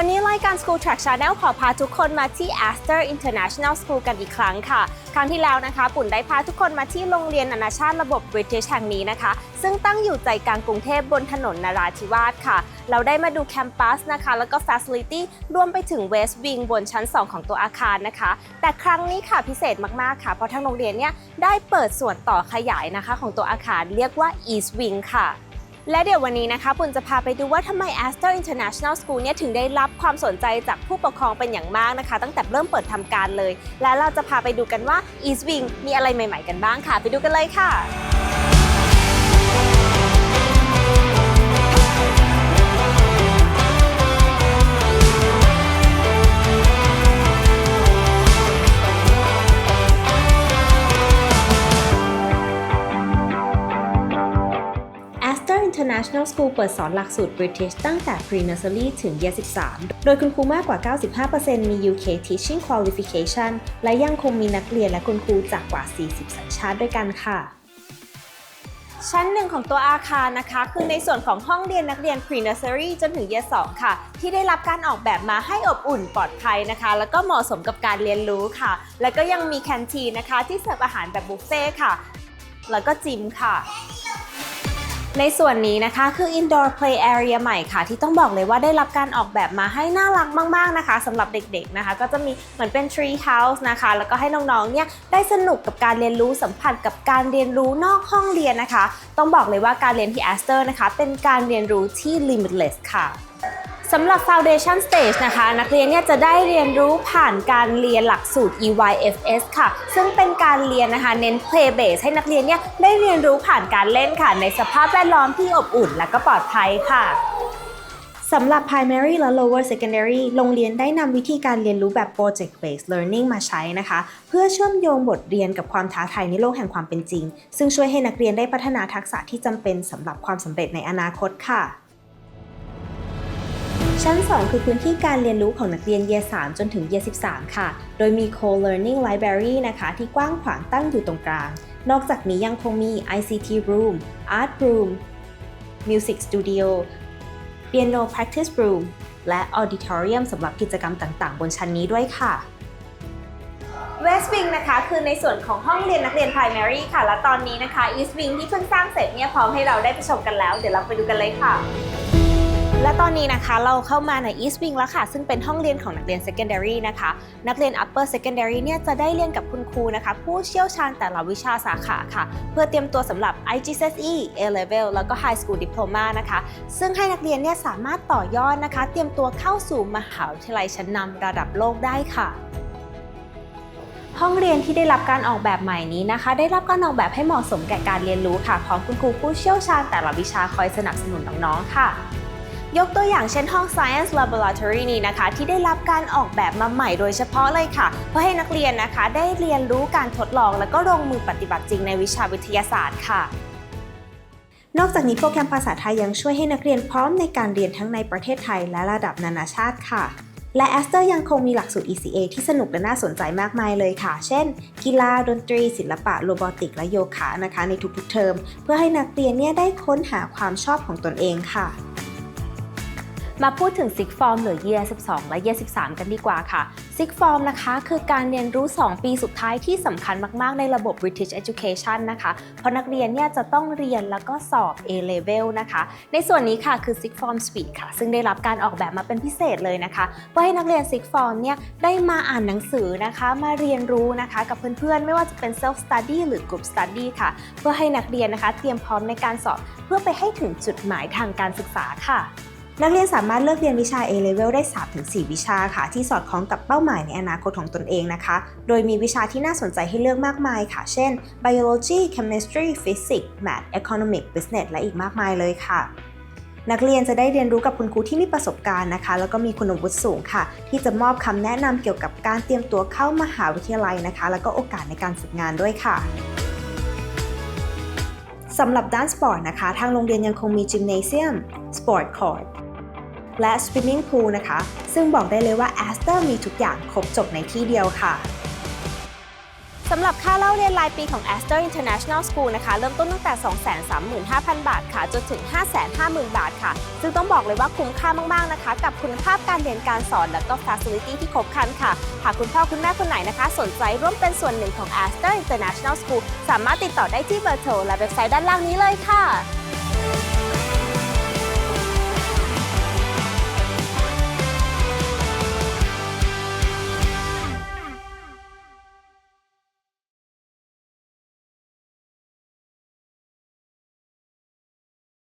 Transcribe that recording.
วันนี้รายการ School Track Channel ขอพาทุกคนมาที่ Astor International School กันอีกครั้งค่ะ ครั้งที่แล้วนะคะ ปุ่นได้พาทุกคนมาที่โรงเรียนนานาชาติระบบ British แห่งนี้นะคะ ซึ่งตั้งอยู่ใจกลางกรุงเทพบนถนนนาราธิวาสค่ะ เราได้มาดูแคมปัสนะคะ แล้วก็ Facility รวมไปถึง West Wing บนชั้น 2 ของตัวอาคารนะคะ แต่ครั้งนี้ค่ะพิเศษมากๆค่ะ เพราะทางโรงเรียนเนี่ยได้เปิดส่วนต่อขยายนะคะของตัวอาคารเรียกว่า East Wing ค่ะ และเดี๋ยววันนี้นะคะปุ่นจะพาไปดูว่าทำไม Astor International School เนี่ยถึงได้รับความสนใจจากผู้ปกครองเป็นอย่างมากนะคะ ตั้งแต่เริ่มเปิดทำการเลย และเราจะพาไปดูกันว่า East Wing มีอะไรใหม่ ๆ กันบ้างค่ะ ไปดูกันเลยค่ะ International School เปิดสอนหลักสูตร British ตั้งแต่ Pre-Nursery ถึง Year 13 โดยคุณครูมากกว่า 95%มี UK Teaching Qualification และยังคงมีนักเรียนและคุณครูจากกว่า 40 สัญชาติด้วยกันค่ะชั้นหนึ่งของตัวอาคารนะคะ คือในส่วนของห้องเรียนนักเรียน Pre-Nursery จนถึง Year 2ค่ะ ที่ได้รับการออกแบบมาให้อบอุ่นปลอดภัยนะคะ แล้วก็เหมาะสมกับการเรียนรู้ค่ะ แล้วก็ยังมีแคนทีนนะคะ ที่เสิร์ฟอาหารแบบบุฟเฟ่ต์ค่ะ แล้วก็จิมค่ะ ในส่วนนี้นะคะคือ indoor play area ใหม่ค่ะ ที่ต้องบอกเลยว่าได้รับการออกแบบมาให้น่ารักมากๆนะคะสำหรับเด็กๆนะคะ ก็จะมีเหมือนเป็น tree house นะคะ แล้วก็ให้น้องๆเนี่ยได้สนุกกับการเรียนรู้สัมผัสกับการเรียนรู้นอกห้องเรียนนะคะ ต้องบอกเลยว่าการเรียนที่ Aster นะคะ เป็นการเรียนรู้ที่ limitless ค่ะ สำหรับ Foundation Stage นะคะ นักเรียนเนี่ยจะได้เรียนรู้ผ่านการเรียนหลักสูตร EYFS ค่ะ ซึ่งเป็นการเรียนนะคะเน้น play base ให้นักเรียนเนี่ยได้เรียนรู้ผ่านการเล่นค่ะ ในสภาพแวดล้อมที่อบอุ่นและก็ปลอดภัยค่ะสำหรับ primary และ lower secondary โรงเรียนได้นำวิธีการเรียนรู้แบบ project based learning มาใช้นะคะ เพื่อเชื่อมโยงบทเรียนกับความท้าทายในโลกแห่งความเป็นจริง ซึ่งช่วยให้นักเรียนได้พัฒนาทักษะที่จำเป็นสำหรับความสำเร็จในอนาคตค่ะ ชั้น 2 คือพื้นที่การเรียนรู้ของนักเรียนเย3จนถึงเย13 ค่ะ โดยมี Co-Learning Library นะคะ ที่กว้างขวางตั้งอยู่ตรงกลาง นอกจากนี้ยังคงมี ICT Room Art Room Music Studio Piano Practice Room และ Auditorium สำหรับกิจกรรมต่าง ๆ บนชั้นนี้ด้วยค่ะ West Wing นะคะ คือในส่วนของห้องเรียนนักเรียน Primary ค่ะ และตอนนี้นะคะ East Wing ที่เพิ่งสร้างเสร็จเนี่ยพร้อมให้เราได้ไปชมกันแล้ว เดี๋ยวเราไปดูกันเลยค่ะ ตอนนี้นะคะเราเข้ามาใน East Wing แล้วค่ะ ซึ่งเป็นห้องเรียนของนักเรียน Secondary นะคะ นักเรียน Upper Secondary เนี่ยจะได้เรียนกับคุณครูนะคะ ผู้เชี่ยวชาญแต่ละวิชาสาขาค่ะ เพื่อเตรียมตัวสำหรับ IGCSE A Level แล้วก็ High School Diploma นะคะ ซึ่งให้นักเรียนเนี่ยสามารถต่อยอดนะคะ เตรียมตัวเข้าสู่มหาวิทยาลัยชั้นนำระดับโลกได้ค่ะห้องเรียนที่ได้รับการออกแบบใหม่นี้นะคะ ได้รับการออกแบบให้เหมาะสมแก่การเรียนรู้ค่ะพร้อมคุณครูผู้เชี่ยวชาญแต่ละวิชาคอยสนับสนุนน้องๆค่ะ ยกตัวอย่างเช่นห้อง Science Laboratory นี้นะคะ ที่ได้รับการออกแบบมาใหม่โดยเฉพาะเลยค่ะ เพื่อให้นักเรียนนะคะได้เรียนรู้การทดลอง และก็ลงมือปฏิบัติจริงในวิชาวิทยาศาสตร์ค่ะ นอกจากนี้โปรแกรมภาษาไทยยังช่วยให้นักเรียนพร้อมในการเรียนทั้งในประเทศไทยและระดับนานาชาติค่ะและ Astor ยังคงมีหลักสูตร ECA ที่สนุกและน่าสนใจมากมายเลยค่ะ เช่น กีฬา ดนตรี ศิลปะ โรบอติก และโยคะนะคะ ในทุกๆเทอม เพื่อให้นักเรียนเนี่ยได้ค้นหาความชอบของตนเองค่ะ มาพูดถึง Six Form หรือ Year 12 และ Year 13 กันดีกว่าค่ะ Six Form นะคะคือการเรียนรู้ 2 ปีสุดท้ายที่สำคัญมาก ๆ ในระบบ British Education นะคะ เพราะนักเรียนเนี่ยจะต้องเรียนแล้วก็สอบ A Level นะคะ ในส่วนนี้ค่ะคือ Six Form Suite ค่ะ ซึ่งได้รับการออกแบบมาเป็นพิเศษเลยนะคะเพื่อให้นักเรียน Six Form เนี่ยได้มาอ่านหนังสือนะคะ มาเรียนรู้นะคะกับเพื่อน ๆ ไม่ว่าจะเป็น Self Study หรือ Group Study ค่ะ เพื่อให้นักเรียนนะคะ เตรียมพร้อมในการสอบ เพื่อไปให้ถึงจุดหมายทางการศึกษาค่ะ นักเรียนสามารถเลือกเรียนวิชา A Level ได้ 3-4 วิชาค่ะ ที่สอดคล้องกับเป้าหมายในอนาคตของตนเองนะคะ โดยมีวิชาที่น่าสนใจให้เลือกมากมายค่ะ เช่น Biology Chemistry Physics Math Economic Business และอีกมากมายเลยค่ะ นักเรียนจะได้เรียนรู้กับคุณครูที่มีประสบการณ์นะคะ แล้วก็มีคุณวุฒิสูงค่ะ ที่จะมอบคำแนะนำเกี่ยวกับการเตรียมตัวเข้ามหาวิทยาลัยนะคะ แล้วก็โอกาสในการฝึกงานด้วยค่ะสำหรับด้านสปอร์ตนะคะ ทางโรงเรียนยังคงมีจิมเนเซียมสปอร์ตคอร์ด และ Swimming Pool นะคะ ซึ่งบอกได้เลยว่า Astor มีทุกอย่างครบจบในที่เดียวค่ะสำหรับค่าเล่าเรียนรายปีของ Astor International School นะคะ เริ่มต้นตั้งแต่ 235,000 บาทค่ะ จนถึง 550,000 บาทค่ะ ซึ่งต้องบอกเลยว่าคุ้มค่ามาก ๆ นะคะ กับคุณภาพการเรียนการสอน และก็ Facility ที่ครบครันค่ะ หากคุณพ่อคุณแม่คนไหนนะคะ สนใจร่วมเป็นส่วนหนึ่งของ Astor International School สามารถติดต่อได้ที่เบอร์โทรและเว็บไซต์ด้านล่างนี้เลยค่ะ